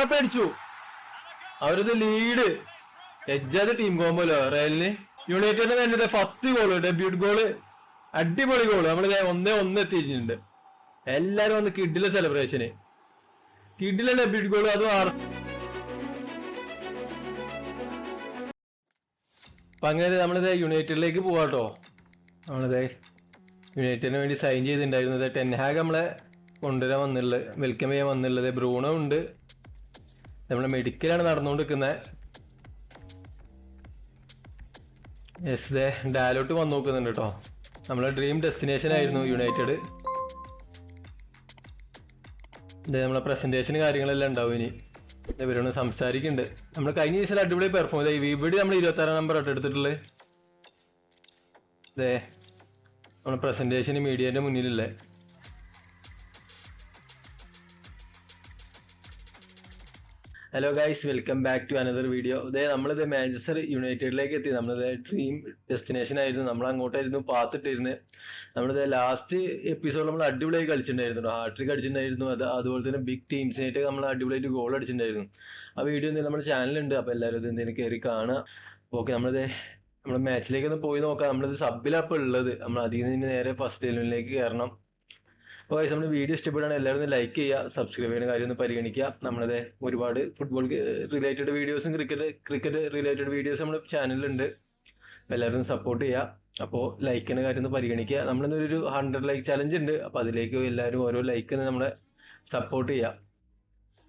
Mbappé അടിച്ചു. അവരത് lead എജ്ജാത് ടീം കോമ്പോലോ റയലിന് യുണൈറ്റഡ് തന്നെ ഫസ്റ്റ് ഗോൾ ഡെബ്യൂട്ട് ഗോൾ അടിപൊളി ഗോൾ നമ്മളിത് ഒന്നേ ഒന്ന് എത്തിയിട്ടുണ്ട്. എല്ലാരും വന്ന് കിഡിലെ സെലിബ്രേഷന് കിഡിലെ ഡെബ്യൂട്ട് ഗോൾ അതും ആർ അപ്പൊ അങ്ങനെ നമ്മളിത് യുണൈറ്റഡിലേക്ക് പോവാട്ടോ നമ്മളിത് യുണൈറ്റഡിന് വേണ്ടി സൈൻ ചെയ്തിട്ടുണ്ടായിരുന്നത് ടെൻഹാഗ് നമ്മളെ കൊണ്ടുവരാൻ വന്നുള്ളത് വെൽക്കം ചെയ്യാൻ വന്നുള്ളത് ബ്രൂണോ ഉണ്ട്. നമ്മളെ മെഡിക്കലാണ് നടന്നുകൊണ്ടിരിക്കുന്നത് യെസ് ദേ ഡാലോട്ട് വന്നു നോക്കുന്നുണ്ട് കേട്ടോ നമ്മളെ ഡ്രീം ഡെസ്റ്റിനേഷൻ ആയിരുന്നു യുണൈറ്റഡ് നമ്മളെ പ്രസന്റേഷൻ കാര്യങ്ങളെല്ലാം ഉണ്ടാവും ഇനി. ഇവരോട് സംസാരിക്കുന്നുണ്ട്. നമ്മൾ കഴിഞ്ഞ ദിവസം അടിപൊളി പെർഫോം ചെയ്തു. ഇവിടെ നമ്മൾ ഇരുപത്തി ആറാം നമ്പർ ആട്ടോ എടുത്തിട്ടുള്ളത് അതെ നമ്മളെ പ്രസന്റേഷൻ മീഡിയന്റെ മുന്നിലല്ലേ. Hello guys welcome back to another video ഇതേ നമ്മളിത് മാഞ്ചസ്റ്റർ യുണൈറ്റഡിലേക്ക് എത്തി. നമ്മളിത് ഡ്രീം ഡെസ്റ്റിനേഷൻ ആയിരുന്നു. നമ്മൾ അങ്ങോട്ടായിരുന്നു പാത്തിട്ടിരുന്നത്. നമ്മളിത് ലാസ്റ്റ് എപ്പിസോഡ് നമ്മൾ അടിപൊളിയായി കളിച്ചിട്ടുണ്ടായിരുന്നു ഹാട്രിക് അടിച്ചിട്ടുണ്ടായിരുന്നു. അത് അതുപോലെ തന്നെ ബിഗ് ടീംസിനായിട്ട് നമ്മൾ അടിപൊളിയായിട്ട് ഗോൾ അടിച്ചിട്ടുണ്ടായിരുന്നു. ആ വീഡിയോ എന്തെങ്കിലും നമ്മുടെ ചാനലുണ്ട് അപ്പോൾ എല്ലാവരും ഇത് എന്തെങ്കിലും കയറി കാണുക. ഓക്കെ നമ്മളിത് നമ്മുടെ മാച്ചിലേക്ക് ഒന്ന് പോയി നോക്കാം. നമ്മളിത് സബിലാണ് ഇപ്പോൾ ഉള്ളത്. നമ്മൾ അതിൽ നിന്ന് നേരെ ഫസ്റ്റ് ഇലവനിലേക്ക് കയറണം. അപ്പോൾ നമ്മൾ വീഡിയോ ഇഷ്ടപ്പെടുകയാണ് എല്ലാവരും ലൈക്ക് ചെയ്യുക സബ്സ്ക്രൈബ് ചെയ്യുന്ന കാര്യം ഒന്ന് പരിഗണിക്കുക. നമ്മളത് ഒരുപാട് ഫുട്ബോൾ റിലേറ്റഡ് വീഡിയോസും ക്രിക്കറ്റ് ക്രിക്കറ്റ് റിലേറ്റഡ് വീഡിയോസും നമ്മുടെ ചാനലിലുണ്ട് എല്ലാവരും സപ്പോർട്ട് ചെയ്യുക. അപ്പോൾ ലൈക്കിന്റെ കാര്യം ഒന്ന് പരിഗണിക്കുക. നമ്മളിന്നൊരു ഹൺഡ്രഡ് ലൈക്ക് ചലഞ്ച് ഉണ്ട് അപ്പോൾ അതിലേക്ക് എല്ലാവരും ഓരോ ലൈക്ക് നമ്മളെ സപ്പോർട്ട് ചെയ്യുക.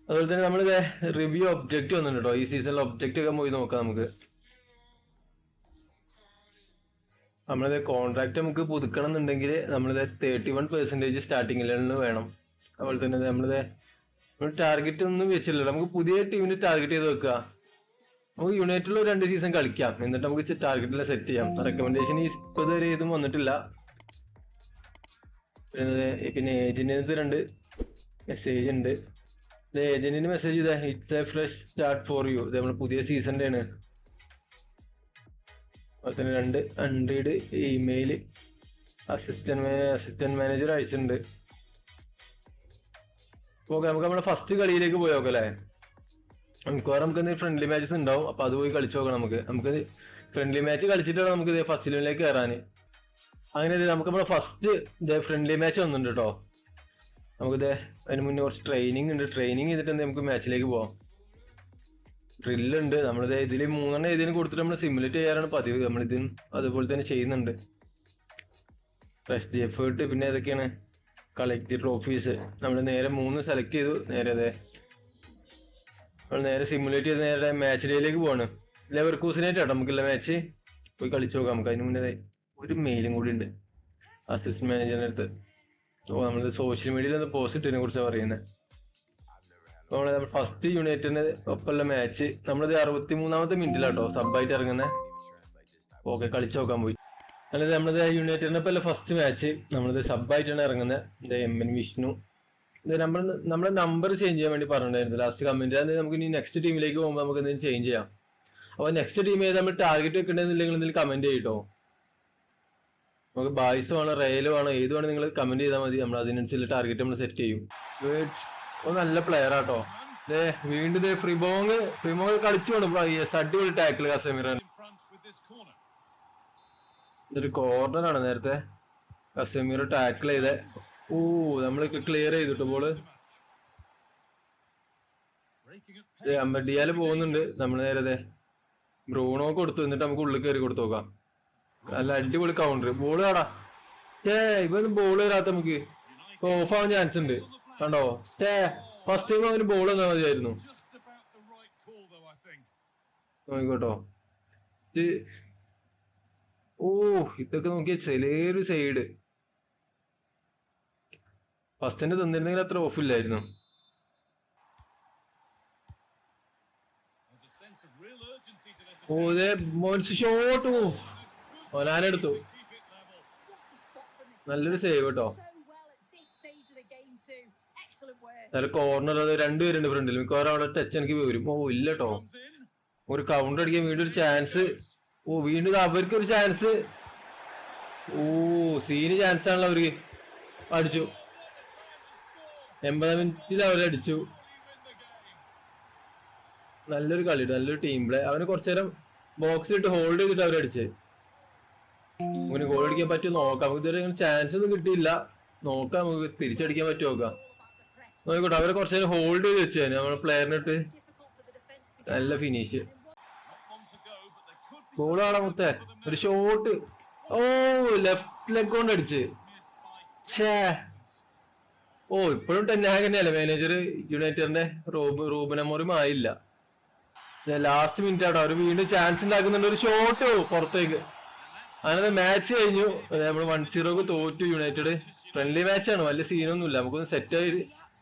അതുപോലെ തന്നെ നമ്മളിത് റിവ്യൂ ഒബ്ജക്റ്റ് വന്നിട്ടുണ്ട് ട്ടോ. ഈ സീസണിൽ ഒബ്ജക്റ്റ് ഒക്കെ പോയി നോക്കാം നമുക്ക്. നമ്മളിത് കോൺട്രാക്ട് നമുക്ക് പുതുക്കണം എന്നുണ്ടെങ്കിൽ നമ്മളിത് തേർട്ടി വൺ പെർസെന്റേജ് സ്റ്റാർട്ടിങ്ങിൽ നിന്ന് വേണം. അതുപോലെ തന്നെ നമ്മളിത് ടാർഗറ്റ് ഒന്നും വെച്ചില്ലല്ലോ. നമുക്ക് പുതിയ ടീമിന് ടാർഗറ്റ് ചെയ്ത് വെക്കുക നമുക്ക് യുണൈറ്റഡിൽ ഒരു രണ്ട് സീസൺ കളിക്കാം. എന്നിട്ട് നമുക്ക് ടാർഗറ്റിൽ സെറ്റ് ചെയ്യാം. റെക്കമെൻഡേഷൻ ഈ ഇപ്പൊ ഇതുവരെ ഇതും വന്നിട്ടില്ല. പിന്നെ പിന്നെ ഏജന്റിന് രണ്ട് മെസ്സേജ് ഉണ്ട്. ഏജന്റിന് മെസ്സേജ് ചെയ്താ it's a fresh start for you ഇത് നമ്മൾ പുതിയ സീസണിന്റെ ആണ് അതുപോലെ തന്നെ രണ്ട് unread email assistant assistant manager അയച്ചിട്ടുണ്ട്. ഓക്കെ നമുക്ക് നമ്മുടെ ഫസ്റ്റ് കളിയിലേക്ക് പോയി നോക്കാം അല്ലേ? മിക്കവാറും നമുക്ക് ഫ്രണ്ട്ലി മാച്ചസ് ഉണ്ടാവും. അപ്പൊ അത് പോയി കളിച്ചു നോക്കണം നമുക്ക്. നമുക്ക് ഫ്രണ്ട്ലി മാച്ച് കളിച്ചിട്ടാണ് നമുക്ക് ഇതേ ഫസ്റ്റ് ലെവലിലേക്ക് കയറാൻ. അങ്ങനെ നമുക്ക് നമ്മുടെ ഫസ്റ്റ് ഇതേ ഫ്രണ്ട്ലി മാച്ച് വന്നിട്ടുണ്ട് കേട്ടോ നമുക്കിത് അതിന് മുന്നേ കുറച്ച് ട്രെയിനിങ് ഉണ്ട്. ട്രെയിനിങ് ചെയ്തിട്ട് നമുക്ക് മാച്ചിലേക്ക് പോവാം. ഡ്രില്ല് ഉണ്ട് നമ്മളിത് ഇതിൽ മൂന്നെണ്ണം ഏതിനും കൊടുത്തിട്ട് നമ്മൾ സിമുലേറ്റ് ചെയ്യാറാണ് പതിവ്. നമ്മളിതും അതുപോലെ തന്നെ ചെയ്യുന്നുണ്ട്. റെസ്റ്റ് എഫേർട്ട് പിന്നെ ഏതൊക്കെയാണ്? കളക്ട് ട്രോഫീസ് നമ്മൾ നേരെ മൂന്ന് സെലക്ട് ചെയ്തു. നേരെ അതെ. നമ്മൾ നേരെ സിമുലേറ്റ് ചെയ്ത് നേരെ മാച്ച് ഡേയിലേക്ക് പോവാണ്. ലെവർ കൂസിനായിട്ടാണ് നമുക്കുള്ള മാച്ച് പോയി കളിച്ചു നോക്കാം. നമുക്ക് അതിന് മുന്നേ ദേ ഒരു മെയിലും കൂടി ഉണ്ട്. അസിസ്റ്റന്റ് മാനേജറിന്റെ അടുത്ത്. ഓ നമ്മൾ സോഷ്യൽ മീഡിയയിൽ ഒന്ന് പോസ്റ്റ് ഇട്ടതിനെ കുറിച്ചാണ് പറയുന്നത് നമ്മൾ ഫസ്റ്റ് യുണൈറ്റഡിന് ഒപ്പമുള്ള മാച്ച് നമ്മളിത് അറുപത്തി മൂന്നാമത്തെ മിനിറ്റിലാട്ടോ സബായിട്ട് ഇറങ്ങുന്നത് ഓക്കെ കളിച്ചു നോക്കാൻ പോയി. അല്ലാതെ നമ്മളിത് യുണൈറ്റഡിന്റെ ഒപ്പം ഫസ്റ്റ് മാച്ച് നമ്മളിത് സബായിട്ടാണ് ഇറങ്ങുന്നത് ഇത് എം എൻ വിഷ്ണു ഇത് നമ്മൾ നമ്മുടെ നമ്പർ ചേഞ്ച് ചെയ്യാൻ വേണ്ടി പറഞ്ഞിട്ടുണ്ടായിരുന്നു. ലാസ്റ്റ് കമന്റ് അത് നമുക്ക് ഇനി നെക്സ്റ്റ് ടീമിലേക്ക് പോകുമ്പോൾ നമുക്ക് എന്തെങ്കിലും ചേഞ്ച് ചെയ്യാം. അപ്പൊ നെക്സ്റ്റ് ടീം ഏത് നമ്മൾ ടാർഗറ്റ് വെക്കണ്ടെന്നില്ലെങ്കിൽ എന്തെങ്കിലും കമന്റ് ചെയ്യട്ടോ. നമുക്ക് ബായ്സ് വേണോ റെയിൽ വേണോ ഏത് വേണോ നിങ്ങൾ കമന്റ് ചെയ്താൽ മതി. നമ്മൾ അതിനനുസരിച്ച് ടാർഗറ്റ് നമ്മൾ സെറ്റ് ചെയ്യും. ഓ നല്ല പ്ലെയർ ആട്ടോ. വീണ്ടും ഫ്രിബോങ് ഫ്രിബോങ് കളിച്ചു അടിപൊളി ടാക്കിൾ കസമിറ. ഇതൊരു കോർണർ ആണ് നേരത്തെ. കസ്റ്റമീർ ടാക്കിൾ ചെയ്തേ. ഓ നമ്മൾ ക്ലിയർ ചെയ്തിട്ട് ബോൾ അമ്പടിയാൽ പോകുന്നുണ്ട്. നമ്മൾ നേരത്തെ ബ്രൂണോ കൊടുത്തു. എന്നിട്ട് നമുക്ക് ഉള്ളിൽ കയറി കൊടുത്തു നോക്കാം. നല്ല അടിപൊളി കൗണ്ടർ ബോൾ കാടാ ഏ ഇവ ബോൾ വരാത്ത നമുക്ക്. ഓഫ് ആവാൻ ചാൻസ് ഉണ്ട്. കണ്ടോ? ഛേ ഫസ്റ്റ് ടൈം അവന് ബോൾ തന്നാൽ മതിയായിരുന്നു. നോക്കിക്കോട്ടോ. ഓ ഇതൊക്കെ നോക്കിയ ചെറിയൊരു സൈഡ് ഫസ്റ്റിന്റെ തന്നിരുന്നെങ്കിൽ അത്ര ഓഫ് ഇല്ലായിരുന്നു. There's a sense of real urgency to this. Oh ഇതേ മോൻസ് ഷോട്ട് ഓ ഒനാനെടുത്തു Keep നല്ലൊരു സേവ് കേട്ടോ. നല്ല കോർണർ അത് രണ്ടുപേരുണ്ട് ഫ്രണ്ടിൽ മിക്കവാറും അവിടെ ടച്ച് എനിക്ക് വരും. ഓ ഇല്ല കേട്ടോ ഒരു കൗണ്ടർ അടിക്കാൻ വീണ്ടും ഒരു ചാൻസ് ഓ വീണ്ടും അവർക്ക് ഒരു ചാൻസ് ഓ സീന് ചാൻസ് ആണല്ലോ അവർക്ക് അടിച്ചു. എൺപതാം മിനിറ്റിൽ അവർ അടിച്ചു. നല്ലൊരു കളി നല്ലൊരു ടീം പ്ലേ അവന് കുറച്ചു നേരം ബോക്സിലിട്ട് ഹോൾഡ് ചെയ്തിട്ട് അവരടിച്ച് അവന് ഗോൾ അടിക്കാൻ പറ്റുമോ നോക്കാം. ഇതുവരെ ചാൻസ് ഒന്നും കിട്ടിയില്ല. നോക്കാം നമുക്ക് തിരിച്ചടിക്കാൻ പറ്റുമോ നോക്കാം. നോക്കട്ടെ അവരെ കുറച്ചു നേരം ഹോൾഡ് ചെയ്ത് വെച്ചു നമ്മളെ പ്ലെയറിനിട്ട് നല്ല ഫിനിഷ് കാണാൻ മുത്തേ. ഒരു ഷോട്ട് ഓ ലെഫ്റ്റ് ലെഗ് കൊണ്ട് അടിച്ച്. ഛേ. ഓ ഇപ്പോഴും ടെന്നാഗ് തന്നെയല്ലേ മാനേജർ യുണൈറ്റഡിന്റെ റൂബ് റൂബനമോറിയും ആയില്ല. ലാസ്റ്റ് മിനിറ്റ് ആട്ടോ. അവർ വീണ്ടും ചാൻസ് ഉണ്ടാക്കുന്നുണ്ട്. ഒരു ഷോട്ട് പുറത്തേക്ക്. അങ്ങനെ മാച്ച് കഴിഞ്ഞു. നമ്മൾ വൺ സീറോക്ക് തോറ്റു യുണൈറ്റഡ് ഫ്രണ്ട്ലി ആണ്. വലിയ സീനൊന്നുമില്ല നമുക്കൊന്ന് സെറ്റ്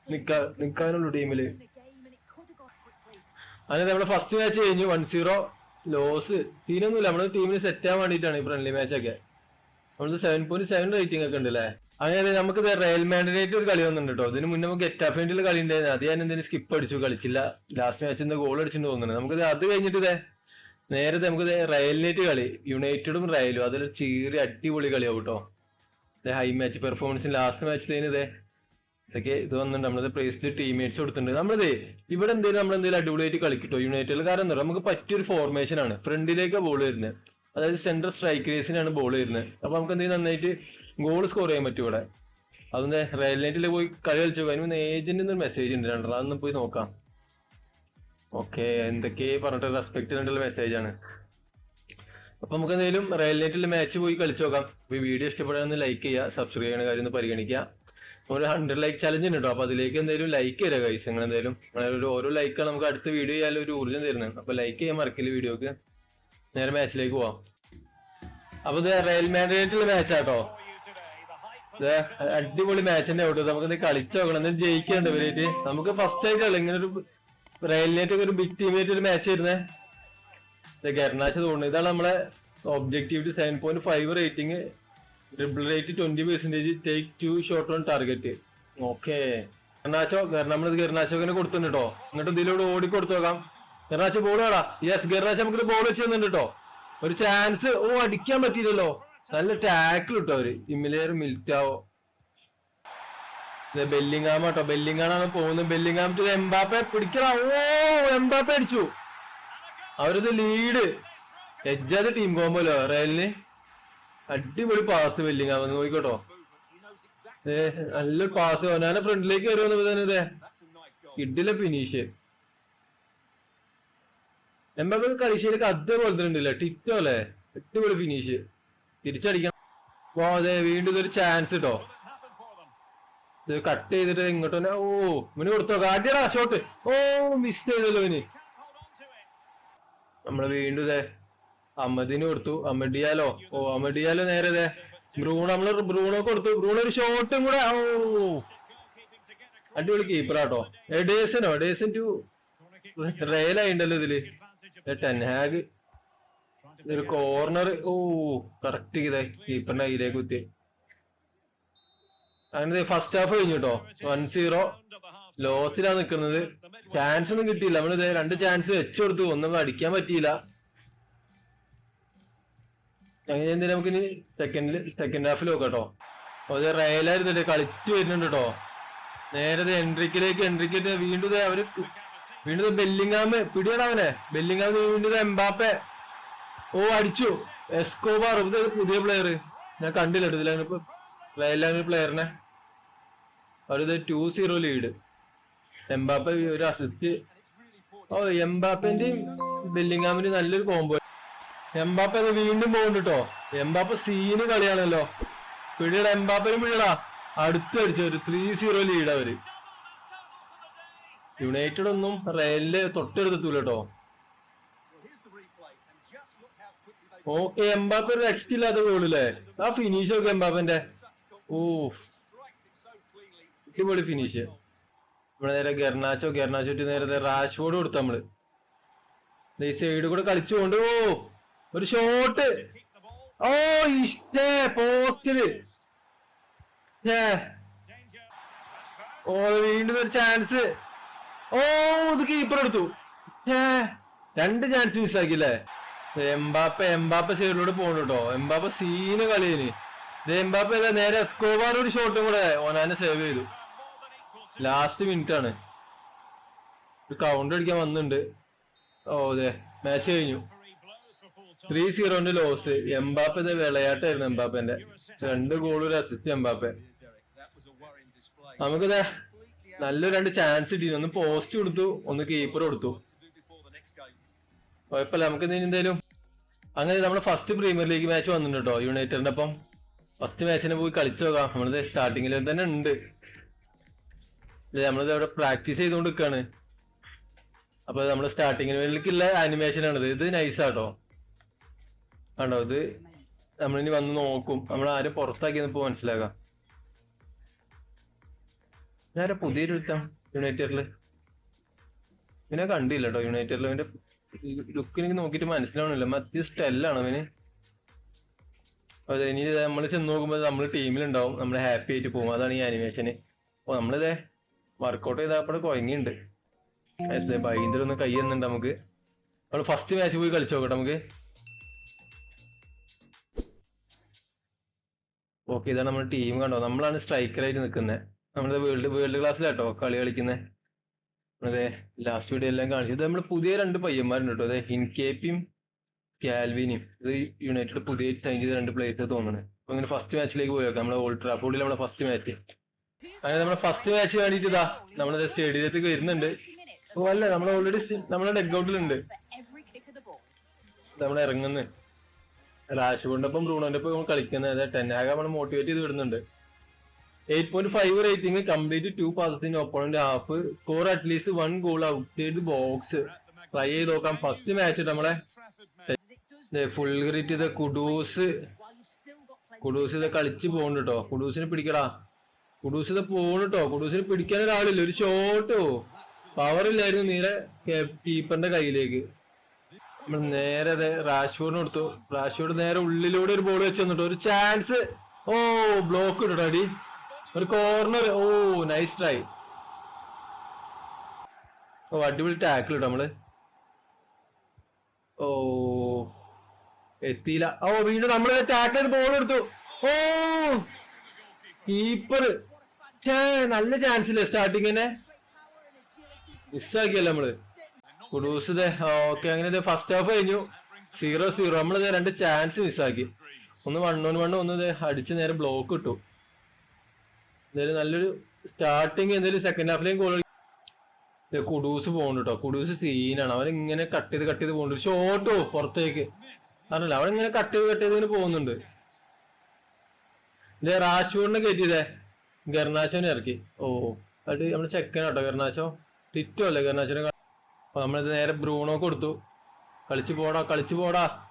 ആയി നിക്കാ നിക്കാനുള്ളൂ ടീമിൽ. അങ്ങനെ നമ്മുടെ ഫസ്റ്റ് മാച്ച് കഴിഞ്ഞു വൺ സീറോ ലോസ് തീരൊന്നുമില്ല നമ്മൾ ടീമിന് സെറ്റ് ആവാൻ വേണ്ടിയിട്ടാണ് ഈ ഫ്രണ്ട്ലി മാച്ച് ഒക്കെ. നമ്മൾ സെവൻ പോയിന്റ് സെവൻ റേറ്റിംഗ് ഒക്കെ ഉണ്ട് അല്ലേ അങ്ങനെ നമുക്ക് റയൽ മാൻഡിനേറ്റ് ഒരു കളി വന്നിട്ടുണ്ട് കേട്ടോ ഇതിന് മുന്നേ നമുക്ക് ഗെറ്റാഫേണ്ടിൽ കളി ഉണ്ടായിരുന്നു. അത് ഞാൻ എന്തെങ്കിലും സ്കിപ്പ് അടിച്ചു കളിച്ചില്ല. ലാസ്റ്റ് മാച്ച് എന്താ ഗോൾ അടിച്ചിട്ട് തോന്നുന്നു നമുക്ക് അത് കഴിഞ്ഞിട്ട് ഇതേ നേരത്തെ നമുക്ക് റയലിനായിട്ട് കളി യുണൈറ്റഡും റയലും അതൊരു ചീറി അടിപൊളി കളിയാവും കേട്ടോ ഹൈ മാച്ച് പെർഫോമൻസിന് ലാസ്റ്റ് മാച്ചിലേന് ഇതേ ഇതൊക്കെ ഇത് വന്നിട്ടുണ്ട്. നമ്മളത് പ്രൈസ്ഡ് ടീംമേറ്റ്സ് കൊടുത്തിട്ടുണ്ട്. നമ്മളതേ ഇവിടെ എന്തെങ്കിലും നമ്മൾ എന്തെങ്കിലും അടിപൊളിയായിട്ട് കളിക്കട്ടോ? യുണൈറ്റഡിൽ കാരണം എന്താ നമുക്ക് പറ്റിയൊരു ഫോർമേഷൻ ആണ്. ഫ്രണ്ടിലേക്ക് ബോൾ വരുന്നത് അതായത് സെൻട്രൽ സ്ട്രൈക്കേഴ്സിനാണ് ബോൾ വരുന്നത് അപ്പൊ നമുക്ക് എന്തെങ്കിലും നന്നായിട്ട് ഗോൾ സ്കോർ ചെയ്യാൻ പറ്റും ഇവിടെ. അതൊന്ന് റയൽ നൈറ്റിൽ പോയി കളി കളിച്ചു അതിന് ഏജന്റിന് ഒരു മെസ്സേജ് ഉണ്ട്. രണ്ടെണ്ണം അതൊന്ന് പോയി നോക്കാം. ഓക്കെ എന്തൊക്കെ പറഞ്ഞിട്ട് റെസ്പെക്ട് ചെയ്തിട്ടുള്ള മെസ്സേജ് ആണ്. അപ്പൊ നമുക്ക് എന്തെങ്കിലും റയൽ നൈറ്റിൽ മാച്ച് പോയി കളിച്ചു നോക്കാം. വീഡിയോ ഇഷ്ടപ്പെടാൻ ലൈക്ക് ചെയ്യുക സബ്സ്ക്രൈബ് ചെയ്യുന്ന കാര്യം ഒന്ന് പരിഗണിക്കുക. ഒരു ഹൺഡ്രഡ് ലൈക്ക് ചലഞ്ച് ഉണ്ട് കേട്ടോ അപ്പൊ അതിലേക്ക് എന്തെങ്കിലും ലൈക്ക് തരാം കൈസ് നിങ്ങൾ എന്തായാലും ഒരു ഓരോ ലൈക്കാണ് നമുക്ക് അടുത്ത വീഡിയോ ചെയ്യാൻ ഒരു ഊർജം തരുന്നത് അപ്പൊ ലൈക്ക് ചെയ്യാൻ മറക്കില്ല വീഡിയോക്ക് നേരെ മാച്ചിലേക്ക് പോവാം. അപ്പൊ ഇത് റയൽ മാൻഡ്രിനായിട്ടുള്ള മാച്ചാട്ടോ അടിപൊളി മാച്ച് തന്നെ ഔട്ട് നമുക്ക് കളിച്ചു നോക്കണം. എന്തായാലും ജയിക്കണ്ട ഇവരായിട്ട്? നമുക്ക് ഫസ്റ്റ് ആയിട്ടല്ല ഇങ്ങനെ ഒരു റയലിനായിട്ട് ഒരു ബിഗ് ടീമായിട്ട് ഒരു മാച്ച് വരുന്നേ. ദേ ഗർണാച്ച് തോന്നുന്നു. ഇതാണ് നമ്മളെ objective seven point five rating dribble rate twenty percentage take two shot on target okay Garnacho നമ്മളിത് ഗർണാശോക്കിനെ കൊടുത്തിട്ടുണ്ട് കേട്ടോ എന്നിട്ട് ഇതിലൂടെ ഓടി കൊടുത്തു നോക്കാം. ഗർണാച്ചോ ബോൾ വേടാ യെസ് ഗർണാച്ചോ നമുക്ക് ബോൾ വെച്ച് തന്നിട്ടുണ്ട് കേട്ടോ ഒരു ചാൻസ് ഓ അടിക്കാൻ പറ്റിയില്ലല്ലോ. നല്ല ടാക്കിൾ ഇട്ടോ അവർ. ഇമിലേർ മിൽറ്റാവോ. ബെല്ലിങ്ങാം കേട്ടോ ബെല്ലിങ്ങാണ് പോകുന്നത്. ബെല്ലിങ്ങാം ടു എംബാപ്പെ പിടിക്കണം. ഓ എംബാപ്പെ അടിച്ചു. അവരത് ലീഡ് എജ്ജാത് ടീം കോമ്പോലോ റയലിന്? അടിപൊളി പാസ് ബില്ലിംഗ് ഒന്ന് നോക്കിക്കോട്ടോ. ഏ നല്ല പാസ് ഓനാനെ ഫ്രണ്ടിലേക്ക് വരുമെന്ന് തന്നെ ഇതേ കിഡിലെ ഫിനിഷ് എംബാപ്പെ കളിശ്ശേരിക്ക് അതേപോലെ തന്നെ ഉണ്ടല്ലേ? ടിറ്റോ അല്ലേ? അടിപൊളി ഫിനിഷ് തിരിച്ചടിക്കണം. ഓ അതെ വീണ്ടും ഇതൊരു ചാൻസ് them. ഇത് കട്ട് ചെയ്തിട്ട് ഇങ്ങോട്ട് തന്നെ ഓ ഇവന് കൊടുത്തോ? കാട്ടിയടാ ഷോട്ട് ഓ മിസ് ചെയ്തല്ലോ ഇവന്. നമ്മൾ വീണ്ടും ഇതേ അമ്മദിന് കൊടുത്തു. അമ്മഡിയാലോ ഓ അമ്മഡിയാലോ നേരെ ബ്രൂണോ നമ്മൾ ബ്രൂണോ കൊടുത്തു. ബ്രൂണോ ഒരു ഷോട്ടും കൂടെ ഓ അടിപൊളി കീപ്പറാട്ടോ എഡേസനോ എഡേസൻ ടു. റയലായിണ്ടല്ലോ ഇതിൽ. ടെൻഹാഗ് ഒരു കോർണർ ഓ കറക്റ്റ് ചെയ്തേ. കീപ്പറിന്റെ കയ്യിലേക്ക് കുത്തി. അങ്ങനെ ഫസ്റ്റ് ഹാഫ് കഴിഞ്ഞു കേട്ടോ വൺ സീറോ. ലോസിലാണ് നിൽക്കുന്നത് ചാൻസ് ഒന്നും കിട്ടിയില്ല. നമ്മളിത് രണ്ട് ചാൻസ് വെച്ചു കൊടുത്തു. ഒന്നും അടിക്കാൻ പറ്റിയില്ല. അങ്ങനെ എന്തിനാ നമുക്ക് ഇനി സെക്കൻഡിൽ സെക്കൻഡ് ഹാഫിൽ നോക്കാം കേട്ടോ അത് റയലായിരുന്നു കളിച്ചു വരുന്നുണ്ട് കേട്ടോ നേരെ എൻട്രിക്കിലേക്ക് എൻട്രിക്ക് വീണ്ടും അവർ വീണ്ടും ബെല്ലിങ്ങാമ് പിടിയാണ് അവനെ. ബെല്ലിങ്ങാമ് വീണ്ടും എംബാപ്പെ. ഓ അടിച്ചു. എസ്കോബാർ ഇത് പുതിയ പ്ലെയർ ഞാൻ കണ്ടില്ല ഇപ്പൊ റയലാങ്ങനെ പ്ലെയറിനെ അവരിത് ടു സീറോ ലീഡ് എംബാപ്പെ ഒരു അസിസ്റ്റ് ഓ എംബാപ്പന്റെയും ബെല്ലിങ്ങാമിന്റെയും നല്ലൊരു കോംബോ എംബാപ്പ അത് വീണ്ടും പോകുന്നുണ്ട് കേട്ടോ എംബാപ്പ സീന് കളിയാണല്ലോ. പിഴയുടെ എംബാപ്പനും പിഴടാ അടുത്ത് അടിച്ച ഒരു ത്രീ സീറോ ലീഡ് അവർ. യുണൈറ്റഡ് ഒന്നും റയലിൽ തൊട്ടെടുത്തെത്തൂല കേട്ടോ ഓക്കെ എംബാപ്പ ഒരു രക്ഷയില്ലാത്ത ഗോളില്ലേ ആ ഫിനിഷ് ഒക്കെ എംബാപ്പന്റെ ഓ അടിപൊളി ഫിനിഷ് ഇവിടെ നേരെ ഗെർണാച്ചോ ഗെർണാച്ചോ ഇട്ട് നേരെ റാഷ്ഫോർഡ് കൊടുത്തു നമ്മൾ. സൈഡ് കൂടെ കളിച്ചുകൊണ്ട് ഓ ഒരു ഷോട്ട് ഓ ഇഷ്ടേ പോസ്റ്റിൽ. ഓ വീണ്ടും ഒരു ചാൻസ് ഓ ഇത് കീപ്പർ എടുത്തു. രണ്ട് ചാൻസ് മിസ്സാക്കില്ലേ എംബാപ്പ എംബാപ്പ സൈഡിലൂടെ പോണു കേട്ടോ എംബാപ്പ സീന് കളിയിന്. എംബാപ്പ ഏതാ നേരെ എസ്കോബാർ ഒരു ഷോട്ടും കൂടെ ഓനാനെ സേവ് ചെയ്തു. ലാസ്റ്റ് മിനിറ്റ് ആണ്. ഒരു കൗണ്ടർ അടിക്കാൻ വന്നിട്ടുണ്ട്. ഓ അതെ. മാച്ച് കഴിഞ്ഞു. ത്രീ സീറോന്റെ ലോസ് എംബാപ്പെ വിളയാട്ടായിരുന്നു എംബാപ്പന്റെ രണ്ട് ഗോൾ ഒരു അസിസ്റ്റ് എംബാപ്പെ. നമുക്കിത് നല്ലൊരു രണ്ട് ചാൻസ് കിട്ടി ഒന്ന് പോസ്റ്റ് കൊടുത്തു ഒന്ന് കീപ്പർ കൊടുത്തു. കുഴപ്പമില്ല. നമുക്ക് എന്തായാലും അങ്ങനെ നമ്മുടെ ഫസ്റ്റ് പ്രീമിയർ ലീഗ് മാച്ച് വന്നിട്ടുണ്ട് കേട്ടോ യുണൈറ്റഡിന്റെ ഒപ്പം. ഫസ്റ്റ് മാച്ചിനെ പോയി കളിച്ചു നോക്കാം. നമ്മളിത് സ്റ്റാർട്ടിങ്ങിൽ തന്നെ ഉണ്ട്. നമ്മളിത് അവിടെ പ്രാക്ടീസ് ചെയ്തുകൊണ്ട് നിൽക്കാണ് അപ്പൊ നമ്മൾ സ്റ്റാർട്ടിങ്ങിന് വേണ്ടിക്കുള്ള ആനിമേഷൻ ആണ് ഇത് നൈസാട്ടോ കണ്ടോ ഇത് നമ്മളിനി വന്ന് നോക്കും. നമ്മൾ ആരും പുറത്താക്കിയെന്ന് ഇപ്പൊ മനസ്സിലാക്കാം. ഞാനാ പുതിയൊരു ഒരുത്തം യുണൈറ്റഡിൽ പിന്നെ കണ്ടില്ല കേട്ടോ യുണൈറ്റഡിൽ അവന്റെ ലുക്ക് എനിക്ക് നോക്കിയിട്ട് മനസ്സിലാവണില്ല. മറ്റേ സ്റ്റെല്ലാണ് അവന് അതെ ഇനി നമ്മൾ ചെന്ന് നോക്കുമ്പോൾ നമ്മൾ ടീമിലുണ്ടാവും. നമ്മൾ ഹാപ്പി ആയിട്ട് പോകും അതാണ് ഈ അനിമേഷന് അപ്പൊ നമ്മളിതേ വർക്കൗട്ട് ചെയ്തപ്പോൾ കുഴങ്ങിയുണ്ട് ഭയങ്കര ഒന്ന് കൈ എന്നുണ്ട് നമുക്ക്. നമ്മൾ ഫസ്റ്റ് മാച്ച് പോയി കളിച്ചു നോക്കട്ടെ നമുക്ക്. ഓക്കെ ഇതാണ് നമ്മുടെ ടീം കണ്ടോ? നമ്മളാണ് സ്ട്രൈക്കറായിട്ട് നിൽക്കുന്നത് നമ്മുടെ വേൾഡ് വേൾഡ് ക്ലാസ്സിലാട്ടോ കളി കളിക്കുന്നത് അതെ ലാസ്റ്റ് വീഡിയോ എല്ലാം കാണിച്ചു. ഇത് നമ്മൾ പുതിയ രണ്ട് പയ്യന്മാരുണ്ട് കേട്ടോ അതെ ഹിൻകേപ്പിയും കാൽവിനും. ഇത് യുണൈറ്റഡ് പുതിയ സൈൻ ചെയ്ത രണ്ട് പ്ലേയേഴ്സ് തോന്നുന്നത് അപ്പൊ ഇങ്ങനെ ഫസ്റ്റ് മാച്ചിലേക്ക് പോയേക്കാം നമ്മുടെ ഓൾഡ് ട്രാഫോർഡിൽ നമ്മുടെ ഫസ്റ്റ് മാച്ച് അങ്ങനെ നമ്മുടെ ഫസ്റ്റ് മാച്ച് വേണ്ടിയിട്ട് ഇതാ നമ്മുടെ സ്റ്റേഡിയത്തിലേക്ക് വരുന്നുണ്ട്. ഓ അല്ല നമ്മൾ ഓൾറെഡി നമ്മുടെ ഡെഡ് ഔട്ടിലുണ്ട് നമ്മൾ ഇറങ്ങുന്നത് റാഷ്ഫോർഡിന്റെ ഒപ്പം ബ്രൂണോന്റെ ഒപ്പം കളിക്കുന്നത് ടെന്നാഗ നമ്മൾ മോട്ടിവേറ്റ് ചെയ്ത് വിടുന്നുണ്ട്. Eight point five rating complete two പാസസിന് opponent half score at least one goal outside box try ചെയ്ത് നോക്കാം. ഫസ്റ്റ് മാച്ച് നമ്മളെ ഫുൾ ഗ്രിറ്റ് ചെയ്ത കുഡൂസ് കുഡൂസ് ഇത് കളിച്ച് പോകുന്നുണ്ട് കേട്ടോ കുഡൂസിനെ പിടിക്കടാ. കുഡൂസ് ഇത് പോണു കേട്ടോ കുഡൂസിനെ പിടിക്കാൻ ഒരാളില്ല. ഒരു ഷോട്ടോ പവർ ഇല്ലായിരുന്നു. നീരെ കീപ്പറിന്റെ കയ്യിലേക്ക്. നമ്മൾ നേരെ റാഷ്ഫോർഡിന് കൊടുത്തു. റാഷ്ഫോർഡ് നേരെ ഉള്ളിലൂടെ ഒരു ബോൾ വെച്ച് വന്നിട്ട് ഒരു ചാൻസ് ഓ ബ്ലോക്ക് ഇട്ടോ ഒരു കോർണർ ഓ നൈസ് ട്രൈ ഓ അടിപൊളി ടാക്കിൾ ഇട്ടോ നമ്മൾ. ഓ എത്തിയില്ല. ഓ വീണ്ടും നമ്മൾ ടാക്കിൾ ബോൾ എടുത്തു. ഓ കീപ്പർ നല്ല ചാൻസ് ഇല്ലേ സ്റ്റാർട്ടിങ്ങിനെ മിസ്സാക്കിയല്ലേ നമ്മൾ. കുഡൂസ് ഓക്കെ അങ്ങനെ ഫസ്റ്റ് ഹാഫ് കഴിഞ്ഞു. സീറോ സീറോ നമ്മളിത് രണ്ട് ചാൻസ് മിസ്സാക്കി ഒന്ന് വൺ ഓൺ വൺ ഒന്ന് ദേ അടിച്ച് നേരെ ബ്ലോക്ക് ഇട്ടു. എന്തായാലും നല്ലൊരു സ്റ്റാർട്ടിങ് എന്തായാലും സെക്കൻഡ് ഹാഫിലേയും ഗോൾ കുഡൂസ് പോകുന്നു കേട്ടോ കുഡൂസ് സീനാണ് അവൻ ഇങ്ങനെ കട്ട് ചെയ്ത് കട്ട് ചെയ്ത് പോകുന്നുണ്ട് ഷോട്ടോ പുറത്തേക്ക്. അറിയില്ല അവൻ ഇങ്ങനെ കട്ട് ചെയ്ത് കട്ട് ചെയ്ത് ഇങ്ങനെ പോകുന്നുണ്ട്. ഇതേ റാഷ്ഫോർഡിനെ കയറ്റിയതേ ഗർണാച്ചോനെ ഇറക്കി. ഓ അത് നമ്മുടെ ചെക്കനാട്ടോ ഗർണാച്ചോ ടിറ്റോ അല്ലേ ഗർണാച്ചോനെ അപ്പൊ നമ്മളിത് നേരെ ബ്രൂണോ കൊടുത്തു. കളിച്ചു പോടാ കളിച്ചു പോടാ.